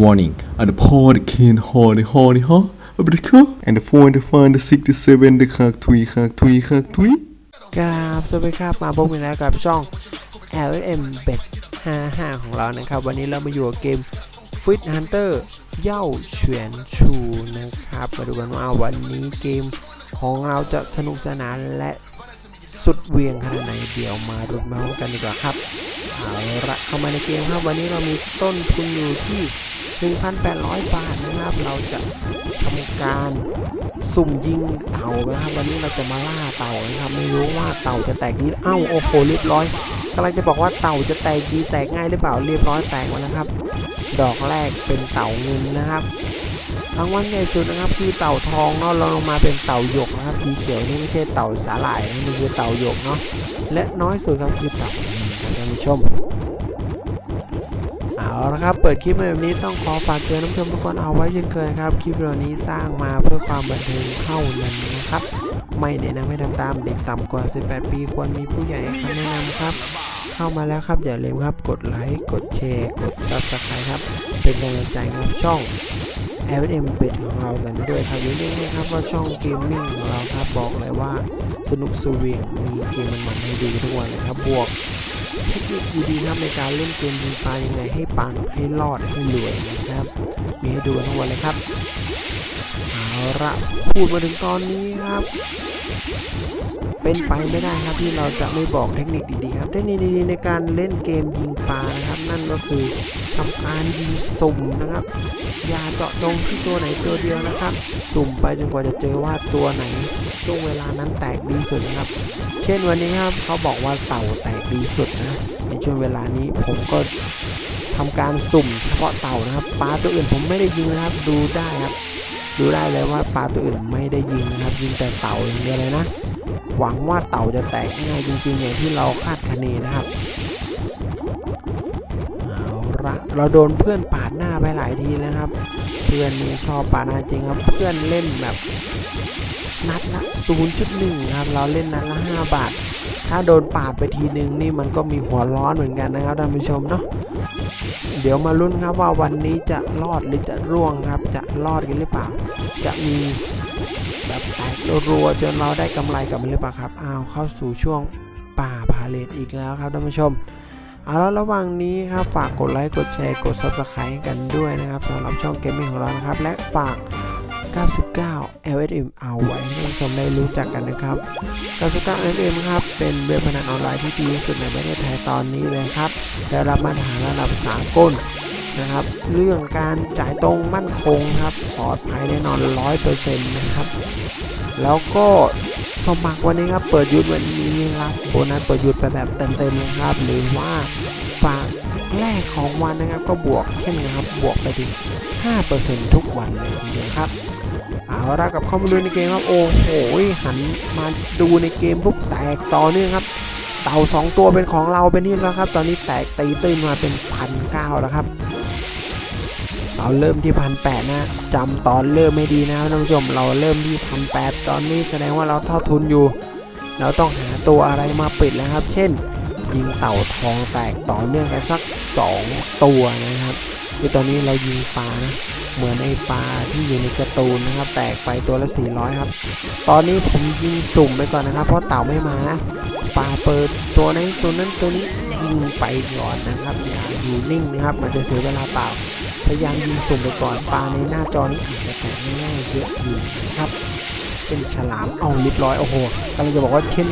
Warning at the port the king hall the hall the hall of the cool and the four the five the six the seven the cock three cock three cock three กราบสวัสดีครับมาพบกันแล้วกับช่อง LM Bet 55 ของเรานะครับ วันนี้เรามาอยู่กับเกม Fit Hunter เย่าเฉวียนชูนะครับ มาดูกันว่าวันนี้เกมของเราจะสนุกสนานและสุดเหวียงขนาดไหนเดี๋ยวมารุนมาพร้อมกันดีกว่าครับเอาละเข้ามาในเกมครับวันนี้เรามีต้นทุนอยู่ที่ 1,800 บาทนะครับ เราจะทำการสุ่มยิงเต่านะครับ วันนี้เราจะมาล่าเต่านะครับไม่รู้ว่าเต่าจะแตกดีเอ้าโอ้โหเรียบร้อยกำลังจะบอกว่าเต่าจะแตกดีแตกง่ายหรือเปล่าเรียบร้อยแตกแล้วนะครับ ดอกแรกเป็นเต่าเงินนะครับรางวัลใหญ่สุดนะครับคือเต่าทองเนาะรองลงมาเป็นเต่าหยกนะครับสีเขียวนี่ไม่ใช่เต่าสาหร่ายนะนี่คือเต่าหยกเนาะและน้อยสุดครับคือเต่าเงินครับท่านผู้ชม เอาละครับ เปิดคลิปมาแบบนี้ต้องขอฝากเตือนน้ำชมทุกคนเอาไว้เช่นเคยครับ คลิปเหล่านี้สร้างมาเพื่อความบันเทิงเท่านั้นนะครับ ไม่แนะนำให้ทำตามเด็กต่ำกว่า 18 ปีควรมีผู้ใหญ่คำแนะนำครับ เข้ามาแล้วครับอย่าลืมครับกดไลค์กดแชร์กด Subscribe ครับ เป็นกำลังใจครับช่อง l m เป็ดของเรากันด้วยครับอย่าลืมนะครับว่าช่องเกมมิ่งของเราครับบอกเลยว่าสนุกสวีงมีเกมมันๆให้ดูทุกวันเลยครับบวก เทคนิคดีๆครับในการเล่นเกมยิงปลายังไงให้ปังให้รอดให้รวยนะครับ มีให้ดูทั้งวันเลยครับเอาละพูดมาถึงตอนนี้ครับ เป็นไปไม่ได้ครับที่เราจะไม่บอกเทคนิคดีๆครับเทคนิคดีๆในการเล่นเกมยิงปลานะครับ นั่นก็คือทำการยิงสุ่มนะครับ อย่าเจาะจงที่ตัวไหนตัวเดียวนะครับ สุ่มไปจนกว่าจะเจอว่าตัวไหนช่วงเวลานั้นแตกดีสุดนะครับ เช่นวันนี้ครับเขาบอกว่าเต่าแตกดีสุดนะในช่วงเวลานี้ผมก็ทำการสุ่มเฉพาะเต่านะครับปลาตัวอื่นผมไม่ได้ยิงนะครับ ดูได้ครับดูได้เลยว่าปลาตัวอื่นไม่ได้ยิงนะครับ ยิงแต่เต่าอย่างเดียวเลยนะ หวังว่าเต่าจะแตกง่ายจริงๆ อย่างที่เราคาดคะเนนะครับเอาละเราโดนเพื่อนปาดหน้าไปหลายทีแล้วครับ เพื่อนนี่ชอบปาดหน้าจริงครับ เพื่อนเล่นแบบนัดละ0.1ครับ เราเล่นนัดละ 5 บาท ถ้าโดนปาดไปทีนึงนี่มันก็มีหัวร้อนเหมือนกันนะครับท่านผู้ชมเนาะ เดี๋ยวมาลุ้นครับว่าวันนี้จะรอดหรือจะร่วงครับ จะรอดกันหรือเปล่า จะมีแบบแตกรัวจนเราได้กำไรกลับมันหรือเปล่าครับอ้าวเข้าสู่ช่วงป่าพาเลทอีกแล้วครับท่านผู้ชมเอาแล้วระหว่างนี้ครับฝากกดไลค์กดแชร์กดซับสไครต์กันด้วยนะครับสำหรับช่องเกมมิ่งของเรานะครับ และฝาก 99 LSM เอาไว้ให้ท่านผู้ชมได้รู้จักกันนะครับ 99 LSM ครับเป็นเว็บพนันออนไลน์ที่ดีที่สุดในประเทศไทยตอนนี้เลยครับได้รับมาตรฐานระดับสากลนะครับ เรื่องการจ่ายตรงมั่นคงครับปลอดภัยแน่นอน 100%นะครับ แล้วก็สมัครวันนี้ครับ เปิดยุทธวันนี้ครับโบนัสเปิดยุทธไปแบบเต็มๆนะครับ หรือว่าฝาก แรกของวันนะครับก็บวกเช่นนะครับบวกไปถึง 5%ทุกวันเลยทีเดียวครับเอาละกับข้อมูลในเกมครับโอ้โหหันมาดูในเกมปุ๊บแตกต่อเนื่องครับ เต่า 2 ตัวเป็นของเราเป็นที่แล้วครับ ตอนนี้แตกตีตื้นมาเป็นพันเก้าแล้วครับ เราเริ่มที่พันแปดนะจำตอนเริ่มไม่ดีนะครับท่านผู้ชมเราเริ่มที่พันแปดตอนนี้แสดงว่าเราเท่าทุนอยู่ เราต้องหาตัวอะไรมาปิดแล้วครับ เช่น ยิงเต่าทองแตกต่อเนื่องกันสัก 2 ตัวนะครับคือตอนนี้เรายิงปลานะเหมือนไอ้ปลาที่อยู่ในกร์ตูนนะครับ แตกไปตัวละ 400 ครับ ตอนนี้ผมยิงสุ่มไปก่อนนะครับ เพราะเต่าไม่มานะปลาเปิดตัวไหนตัวนั้นตัวนี้ยิงไปก่อนนะครับอย่าอยู่นิ่งนะครับ มันจะเสียเวลาเปล่าพยายามยิงสุ่มไปก่อนปลาในหน้าจอนี้อาจจะแตกง่ายๆเยอะอยู่นะครับเป็นฉลามเอาเรียบร้อยโอ้โหกำลังจะบอกว่าเช่น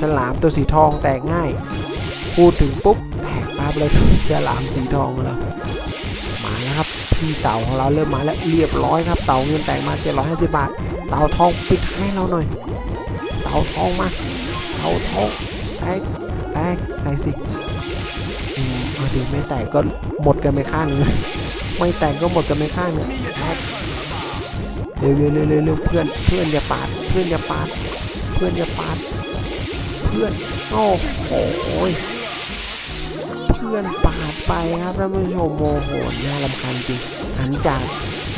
ฉลามตัวสีทองแตกง่าย พูดถึงปุ๊บแตกปั๊บเลยฉลามสีทองมาแล้วมาแล้วครับพี่เต่าของเราเริ่มมาแล้วเรียบร้อยครับ เต่าเงินแตกมา750บาท เต่าทองปิดให้เราหน่อย เต่าทองมา เต่าทองแตกแตกแตกสิอืมเอาดิไม่แตกก็หมดกันไปข้างหนึงไม่แตกก็หมดกันไปข้างหนึงแตกเร็วเร็วเร็วเร็วเร็วเพื่อนเพื่อนอย่าปาด เพื่อนอย่าปาด เพื่อนอย่าปาด พื่อนโอ้โหเพื่อนปาดไปครับท่านผู้ชมโมโหน่ารำคาญจริงหันจาก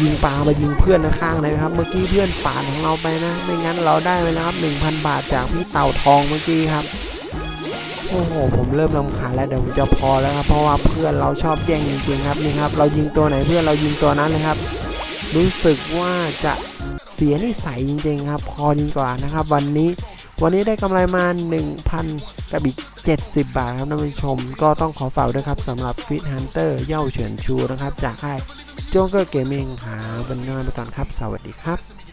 ยิงปลามายิงเพื่อนข้างๆเลยครับ เมื่อกี้เพื่อนปาดของเราไปนะ ไม่งั้นเราได้ไปแล้วครับ1,000 บาทจากพี่เต่าทองเมื่อกี้ครับโอ้โห ผมเริ่มรำคาญแล้วเดี๋ยวผมจะพอแล้วครับ เพราะว่าเพื่อนเราชอบแย่งจริงๆครับนี่ครับ เรายิงตัวไหนเพื่อนเรายิงตัวนั้นเลยครับ รู้สึกว่าจะเสียนิสัยจริงๆครับ พอดีกว่านะครับ วันนี้ วันนี้ได้กำไรมา 1,000 กับอีก 70 บาทครับท่านผู้ชม ก็ต้องขอฝากด้วยครับสำหรับฟิตฮันเตอร์เย่าเฉินชูนะครับ จากค่ายจงเกอร์เกมมิ่งครับวันนี้ลาไปก่อนครับ สวัสดีครับ